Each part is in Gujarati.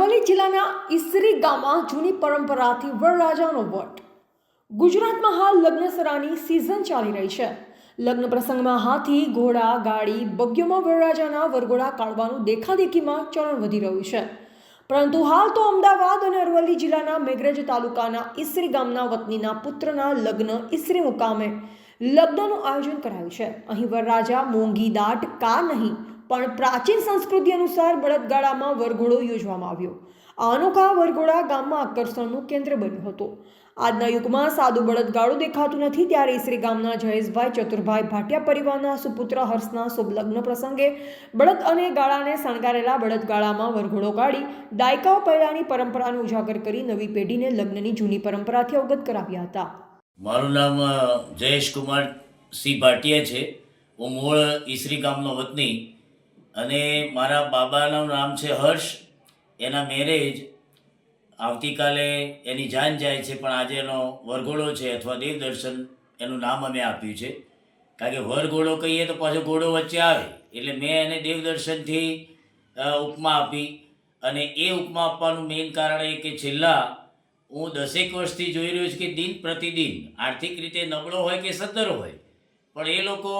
અરવલ્લી જિલ્લાના ઈસરી ગામમાં જૂની પરંપરાથી વરરાજાનો વટ. ગુજરાતમાં હાલ લગ્નસરાની સિઝન ચાલી રહી છે. લગ્ન પ્રસંગમાં હાથી, ઘોડા, ગાડી, બગ્યોમાં વરરાજાના વરઘોડા કાઢવાનું દેખાદેખીમાં ચલણ વધી રહ્યું છે. પરંતુ હાલ તો અમદાવાદ અને અરવલ્લી જિલ્લાના મેઘરજ તાલુકાના ઈસરી ગામના વતનીના પુત્રના લગ્ન ઈસરી મુકામે લગ્નનું આયોજન કરાયું છે. અહીં વરરાજા મોંઘી દાટ કા નહીં? પણ પ્રાચીન સંસ્કૃતિ અનુસાર બળદગાડામાં વરઘોડો યોજવામાં આવ્યો. આ અનોખા વરઘોડા ગામમાં આકર્ષણનું કેન્દ્ર બન્યું હતું. આજના યુગમાં સાદું બળદગાડું દેખાતું નથી ત્યારે ઈસરી ગામના જયેશભાઈ, ચતુરભાઈ ભાટિયા પરિવારના સુપુત્ર હર્ષના શુભલગ્ન પ્રસંગે બળદ અને ગાળાને શણગારેલા બળદગાળામાં વરઘોડો કાઢી દાયકાઓ પહેલાની પરંપરાને ઉજાગર કરી નવી પેઢીને લગ્નની જૂની પરંપરાથી અવગત કરાવ્યા હતા. મારું નામ જયેશ કુમાર સિંહ ભાટિયા છે. હું મૂળ ઈસરી ગામનો વતની અને મારા બાબાનું નામ છે હર્ષ. એના મેરેજ આવતીકાલે એની જાન જાય છે, પણ આજે એનો વરઘોડો છે અથવા દેવદર્શન એનું નામ અમે આપ્યું છે. કારણ કે વરઘોડો કહીએ તો પાછો ઘોડો વચ્ચે આવે. એટલે મેં એને દેવદર્શનથી ઉપમા આપી. અને એ ઉપમા આપવાનું મેઇન કારણ એ કે છેલ્લા હું દસેક વર્ષથી જોઈ રહ્યો છું કે દિન પ્રતિદિન આર્થિક રીતે નબળો હોય કે સદ્ધર હોય. પણ એ લોકો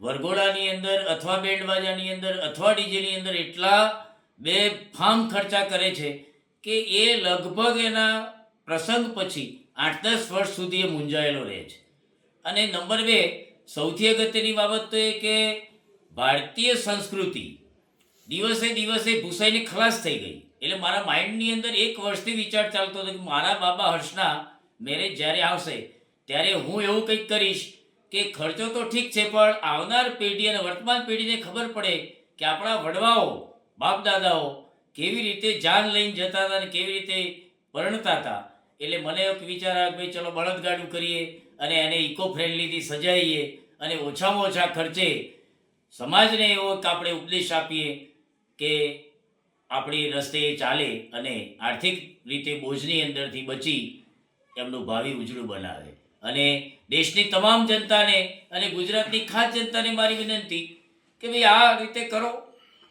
વરઘોડાની અંદર અથવા બેન્ડ બાજાની અંદર અથવા ડીજેની અંદર એટલા બે ફામ ખર્ચા કરે છે કે એ લગભગ એના પ્રસંગ પછી આઠ દસ વર્ષ સુધી એ મૂંઝાયેલો રહે છે. અને નંબર બે, સૌથી અગત્યની બાબત તો એ કે ભારતીય સંસ્કૃતિ દિવસે દિવસે ભૂસાઈને ખલાસ થઈ ગઈ. એટલે મારા માઇન્ડની અંદર એક વર્ષથી વિચાર ચાલતો હતો કે મારા બાબા હર્ષના મેરેજ જ્યારે આવશે, ત્યારે હું એવું કંઈક કરીશ કે ખર્ચો તો ઠીક છે, પણ આવનાર પેઢી અને વર્તમાન પેઢીને ખબર પડે કે આપણા વડવાઓ બાપ દાદાઓ કેવી રીતે જાન લઈને જતા હતા અને કેવી રીતે પરણતા હતા. એટલે મને એક વિચાર આવ્યો ભાઈ ચલો બળદગાડું કરીએ અને એને ઇકો ફ્રેન્ડલીથી સજાઈએ અને ઓછામાં ઓછા ખર્ચે સમાજને એવો કે આપણે ઉપદેશ આપીએ કે આપણી રસ્તે ચાલે અને આર્થિક રીતે બોજની અંદરથી બચી, એમનું ભાવિ ઉજળું બનાવે. અને દેશની તમામ જનતાને અને ગુજરાતની ખાસ જનતાને મારી વિનંતી કે ભાઈ આ રીતે કરો.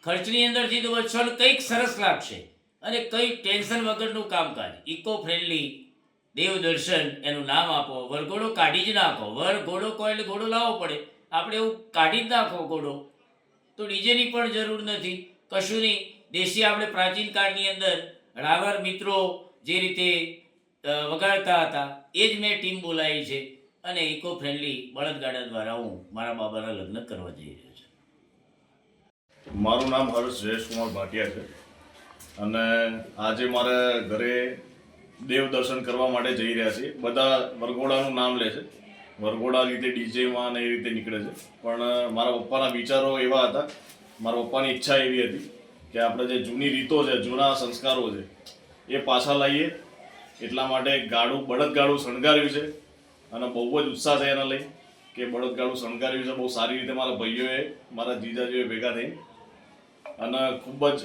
ખર્ચની અંદરથી તો બચશો ને કંઈક સરસ લાગશે અને કંઈ ટેન્શન વગરનું કામકાજ. ઇકો ફ્રેન્ડલી દેવદર્શન એનું નામ આપો. વરઘોડો કાઢી જ નાખો. વરઘોડો કહો એટલે ઘોડો લાવવો પડે. આપણે એવું કાઢી જ નાખો ઘોડો. તો ડીજેની પણ જરૂર નથી. કશું નહીં દેશી આપણે પ્રાચીન કાળની અંદર રાવર મિત્રો જે રીતે વગાડતા હતા. એ જ મેં ટીમ બોલાવી છે અને ઇકો ફ્રેન્ડલી બળદગાડા દ્વારા હું મારા બાબાના લગ્ન કરવા જઈ રહ્યો છું. મારું નામ હર્ષ જયેશકુમાર ભાટિયા છે અને આજે મારે ઘરે દેવ દર્શન કરવા માટે જઈ રહ્યા છીએ. બધા વરઘોડાનું નામ લે છે. વરઘોડા રીતે ડીજેમાં ને એ રીતે નીકળે છે. પણ મારા પપ્પાના વિચારો એવા હતા. મારા પપ્પાની ઈચ્છા એવી હતી કે આપણે જે જૂની રીતો છે, જૂના સંસ્કારો છે, એ પાછા લાવીએ એટલા માટે ગાડું બળદગાડું શણગાર્યું છે. અને બહુ જ ઉત્સાહ છે એના લઈ કે બળદગાડું શણગાર્યું છે. બહુ સારી રીતે મારા ભાઈઓએ મારા જીજાજીઓએ ભેગા થઈ. અને ખૂબ જ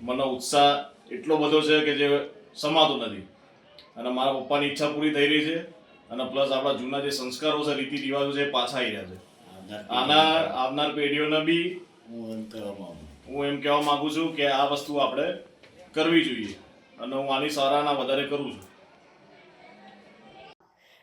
મને ઉત્સાહ એટલો બધો છે કે જે સમાતો નથી. અને મારા પપ્પાની ઈચ્છા પૂરી થઈ રહી છે. અને પ્લસ આપણા જૂના જે સંસ્કારો છે રીતિ રિવાજો છે પાછા આવી રહ્યા છે. આના આવનાર પેઢીઓને બી હું એમ કહેવા માંગુ હું એમ કહેવા માંગુ છું કે આ વસ્તુ આપણે કરવી જોઈએ. અને હું આની સરાહના વધારે કરું છું.